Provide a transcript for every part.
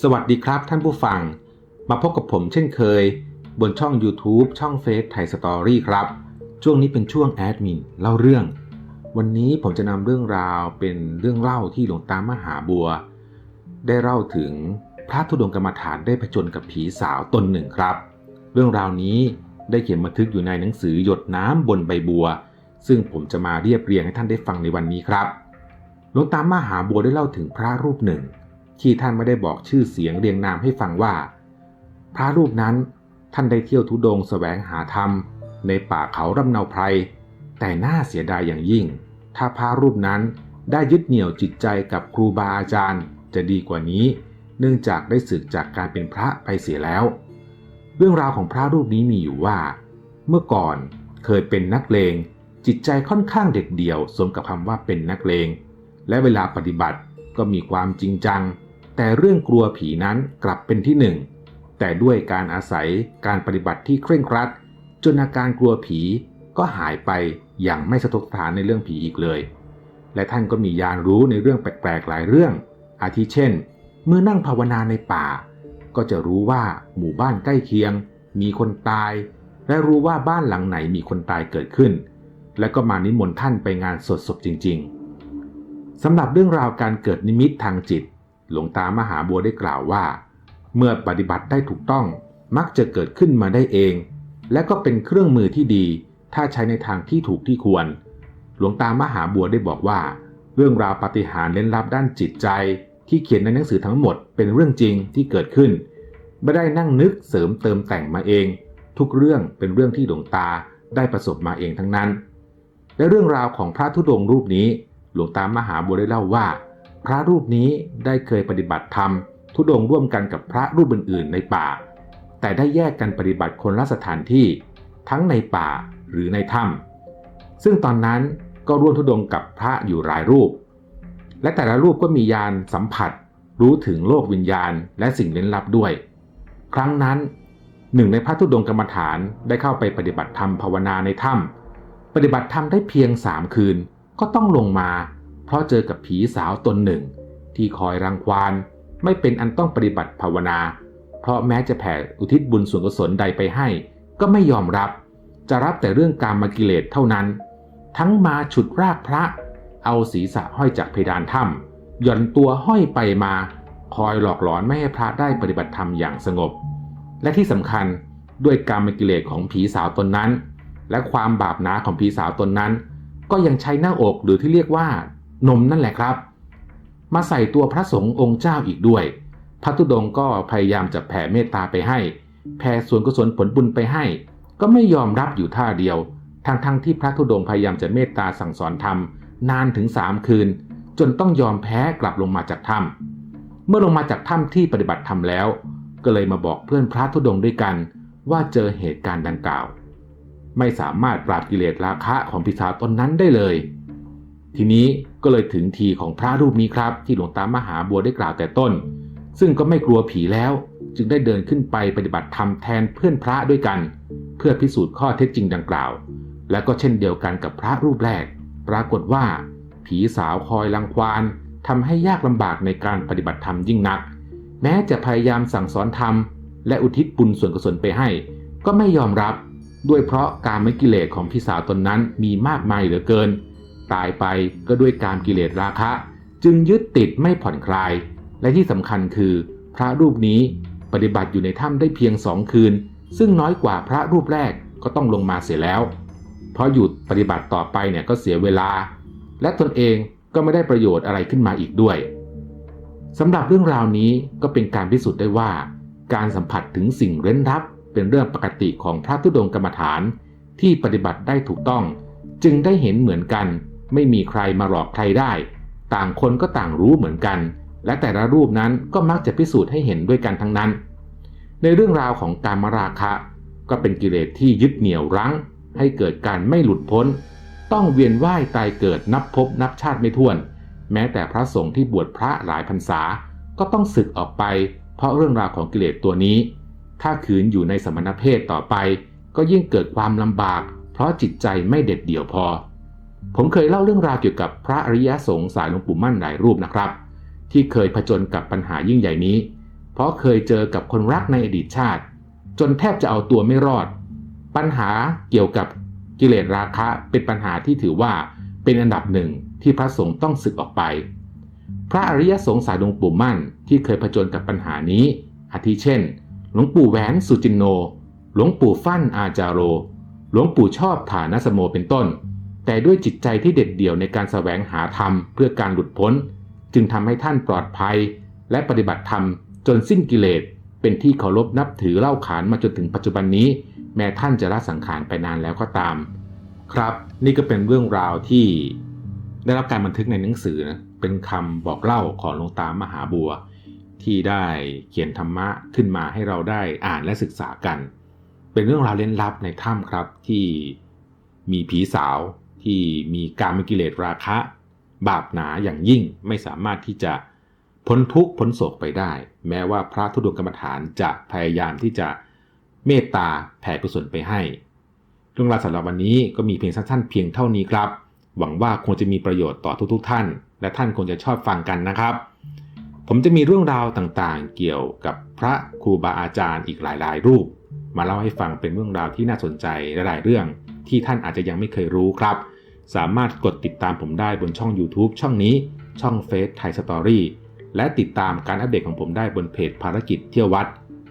สวัสดีครับท่านผู้ฟัง มาพบกับผมเช่นเคย บนช่อง YouTube ช่องเฟซไทยสตอรี่ครับ ช่วงนี้เป็นช่วงแอดมินเล่าเรื่อง วันนี้ผมจะนำเรื่องราวเป็นเรื่องเล่าที่หลวงตามหาบัว ได้เล่าถึงพระธุดงกรรมฐานได้ผจญกับผีสาวตนหนึ่งครับ เรื่องราวนี้ได้เขียนบันทึกอยู่ในหนังสือหยดน้ำบนใบบัว ซึ่งผมจะมาเรียบเรียงให้ท่านได้ฟังในวันนี้ครับหลวงตามหาบัวได้เล่าถึงพระรูปหนึ่ง ที่ท่านไม่ได้บอกชื่อเสียงเรียงนามให้ฟังว่า พระรูปนั้นท่านได้เที่ยวทุดงค์แสวงหาธรรม ในป่าเขารำเนาไพรแต่น่าเสียดายอย่างยิ่ง ถ้าพระรูปนั้นได้ยึดเหนี่ยวจิตใจกับครูบาอาจารย์ จะดีกว่านี้ เนื่องจากได้สึกจากการเป็นพระไปเสียแล้ว เรื่องราวของพระรูปนี้มีอยู่ว่า เมื่อก่อนเคยเป็นนักเลง จิตใจค่อนข้างเด็ดเดี่ยวสมกับคำว่าเป็นนักเลง และเวลาปฏิบัติก็มีความจริงจัง แต่เรื่องกลัวผีนั้นกลับเป็นที่หนึ่ง แต่ด้วยการอาศัยการปฏิบัติที่เคร่งครัด จนอาการกลัวผีก็หายไปอย่างไม่สะทกสถานในเรื่องผีอีกเลย และท่านก็มียานรู้ในเรื่องแปลกๆหลายเรื่อง อาทิเช่น เมื่อนั่งภาวนาในป่า ก็จะรู้ว่าหมู่บ้านใกล้เคียง มีคนตาย และรู้ว่าบ้านหลังไหนมีคนตายเกิดขึ้น และก็มานิมนต์ท่านไปงานสดศพจริง ๆสำหรับเรื่องราวการเกิดนิมิตทางจิต หลวงตามหาบัวได้กล่าวว่า เมื่อปฏิบัติได้ถูกต้องมักจะเกิดขึ้นมาได้เอง และก็เป็นเครื่องมือที่ดี ถ้าใช้ในทางที่ถูกที่ควร หลวงตามหาบัวได้บอกว่า เรื่องราวปาฏิหาริย์เล่นลับด้านจิตใจ ที่เขียนในหนังสือทั้งหมดเป็นเรื่องจริงที่เกิดขึ้นไม่ได้นั่งนึกเสริมเติมแต่งมาเอง ทุกเรื่องเป็นเรื่องที่หลวงตาได้ประสบมาเองทั้งนั้น และเรื่องราวของพระธุดงค์รูปนี้ หลวงตามหาบัวได้เล่าว่า พระรูปนี้ได้เคยปฏิบัติธรรมทุดงค์ร่วมกันกับพระรูปอื่นๆ ในป่า แต่ได้แยกกันปฏิบัติคนละสถานที่ ทั้งในป่าหรือในถ้ำซึ่งตอนนั้นก็ร่วมทุดงค์กับพระอยู่หลายรูป และแต่ละรูปก็มียานสัมผัส รู้ถึงโลกวิญญาณ และสิ่งล่นลับด้วย ครั้งนั้นหนึ่งในพระธุดงค์กรรมฐานได้เข้าไปปฏิบัติธรรมภาวนาในถ้ำ ปฏิบัติธรรมได้เพียงสามคืนก็ต้องลงมา เพราะเจอกับผีสาวตนหนึ่ง ที่คอยรังควานไม่เป็นอันต้องปฏิบัติภาวนา เพราะแม้จะแผ่อุทิศบุญส่วนกุศลใดไปให้ ก็ไม่ยอมรับ จะรับแต่เรื่องการมากิเลสเท่านั้น ทั้งมาฉุดรากพระ เอาศีรษะห้อยจากเพดานถ้ำหย่อนตัวห้อยไปมา คอยหลอกหลอนไม่ให้พระได้ปฏิบัติธรรมอย่างสงบ และที่สำคัญด้วยการมกิเลสของผีสาวตนนั้น และความบาปหนาของผีสาวตนนั้น ก็ยังใช้หน้าอกหรือที่เรียกว่านมนั่นแหละครับ มาใส่ตัวพระสงฆ์องค์เจ้าอีกด้วย พระธุดงค์ก็พยายามจะแผ่เมตตาไปให้ แผ่ส่วนกุศลผลบุญไปให้ ก็ไม่ยอมรับอยู่ท่าเดียว ทั้งทั้งที่พระธุดงค์พยายามจะเมตตาสั่งสอนธรรมนานถึงสามคืน จนต้องยอมแพ้กลับลงมาจากถ้ำเมื่อลงมาจากถ้ำที่ปฏิบัติธรรมแล้ว ก็เลยมาบอกเพื่อนพระธุดงค์ด้วยกัน ว่าเจอเหตุการณ์ดังกล่าว ไม่สามารถปราบกิเลสราคะของพิสาวตนนั้นได้เลย ทีนี้ก็เลยถึงทีของพระรูปนี้ครับ ที่หลวงตามหาบัวได้กล่าวแต่ต้น ซึ่งก็ไม่กลัวผีแล้ว จึงได้เดินขึ้นไปปฏิบัติธรรมแทนเพื่อนพระด้วยกัน เพื่อพิสูจน์ข้อเท็จจริงดังกล่าว และก็เช่นเดียวกันกับพระรูปแรก ปรากฏว่า ผีสาวคอยรังควานทำให้ยากลำบากในการปฏิบัติธรรมยิ่งนัก แม้จะพยายามสั่งสอนธรรม และอุทิศบุญส่วนกุศลไปให้ ก็ไม่ยอมรับ ด้วยเพราะการไม่กิเลสของพี่สาวตนนั้นมีมากมายเหลือเกิน ตายไปก็ด้วยการกิเลสราคะ จึงยึดติดไม่ผ่อนคลาย และที่สำคัญคือ พระรูปนี้ปฏิบัติอยู่ในถ้ำได้เพียงสองคืน ซึ่งน้อยกว่าพระรูปแรกก็ต้องลงมาเสียแล้ว เพราะหยุดปฏิบัติต่อไปเนี่ยก็เสียเวลา และตนเองก็ไม่ได้ประโยชน์อะไรขึ้นมาอีกด้วยสำหรับเรื่องราวนี้ก็เป็นการพิสูจน์ได้ว่า การสัมผัสถึงสิ่งเร้นลับ เป็นเรื่องปกติของพระธุดงกรรมฐานที่ปฏิบัติได้ถูกต้อง จึงได้เห็นเหมือนกัน ไม่มีใครมาหลอกใครได้ ต่างคนก็ต่างรู้เหมือนกัน และแต่ละรูปนั้นก็มักจะพิสูจน์ให้เห็นด้วยกันทั้งนั้น ในเรื่องราวของการมราคะ ก็เป็นกิเลสที่ยึดเหนี่ยวรั้ง ให้เกิดการไม่หลุดพ้น ต้องเวียนว่ายตายเกิดนับพบนับชาติไม่ถ้วน แม้แต่พระสงฆ์ที่บวชพระหลายพรรษาก็ต้องสึกออกไป เพราะเรื่องราวของกิเลสตัวนี้ ถ้าขืนอยู่ในสมณเพศต่อไป ก็ยิ่งเกิดความลำบาก เพราะจิตใจไม่เด็ดเดี่ยวพอ ผมเคยเล่าเรื่องราวเกี่ยวกับพระอริยสงฆ์สายหลวงปู่มั่นหลายรูปนะครับ ที่เคยผจญกับปัญหายิ่งใหญ่นี้ เพราะเคยเจอกับคนรักในอดีตชาติ จนแทบจะเอาตัวไม่รอด ปัญหาเกี่ยวกับกิเลสราคะเป็นปัญหาที่ถือว่าเป็นอันดับหนึ่งที่พระสงฆ์ต้องสึกออกไป พระอริยสงฆ์สายหลวงปู่มั่นที่เคยผจญกับปัญหานี้ อาทิเช่น หลวงปู่แหวนสุจินโน หลวงปู่ฟั่นอาจาโร หลวงปู่ชอบฐานสโมเป็นต้น แต่ด้วยจิตใจที่เด็ดเดี่ยวในการแสวงหาธรรมเพื่อการหลุดพ้น จึงทำให้ท่านปลอดภัย และปฏิบัติธรรมจนสิ้นกิเลส เป็นที่เคารพนับถือเล่าขานมาจนถึงปัจจุบันนี้ แม้ท่านจะละสังขารไปนานแล้วก็ตาม ครับนี่ก็เป็นเรื่องราวที่ได้รับการบันทึกในหนังสือนะเป็นคำบอกเล่าของหลวงตามหาบัว ที่ได้เขียนธรรมะขึ้นมาให้เราได้อ่านและศึกษากัน เป็นเรื่องราวเล่นลับในถ้ำครับที่มีผีสาวที่มีการมกิเลสราคะ บาปหนาอย่างยิ่งไม่สามารถที่จะพ้นทุกข์พ้นโศกไปได้ แม้ว่าพระธุดงกรรมฐานจะพยายามที่จะเมตตาแผ่กุศลไปให้ เรื่องราวสำหรับวันนี้ก็มีเพียงสั้นๆเพียงเท่านี้ครับ หวังว่าคงจะมีประโยชน์ต่อทุกๆท่าน และท่านคงจะชอบฟังกันนะครับ ผมจะมีเรื่องราวต่างๆ เกี่ยวกับพระครูบาอาจารย์อีกหลายๆ รูป มาเล่าให้ฟังเป็นเรื่องราวที่น่าสนใจหลายเรื่อง ที่ท่านอาจจะยังไม่เคยรู้ครับ สามารถกดติดตามผมได้บนช่อง YouTube ช่องนี้ ช่องเฟซไทยสตอรี่และติดตามการอัปเดตของผมได้บนเพจภารกิจเที่ยววัด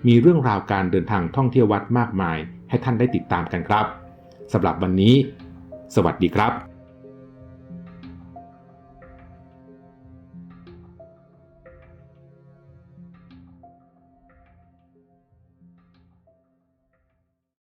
มีเรื่องราวการเดินทางท่องเที่ยววัดมากมาย ให้ท่านได้ติดตามกันครับสำหรับวันนี้ สวัสดีครับ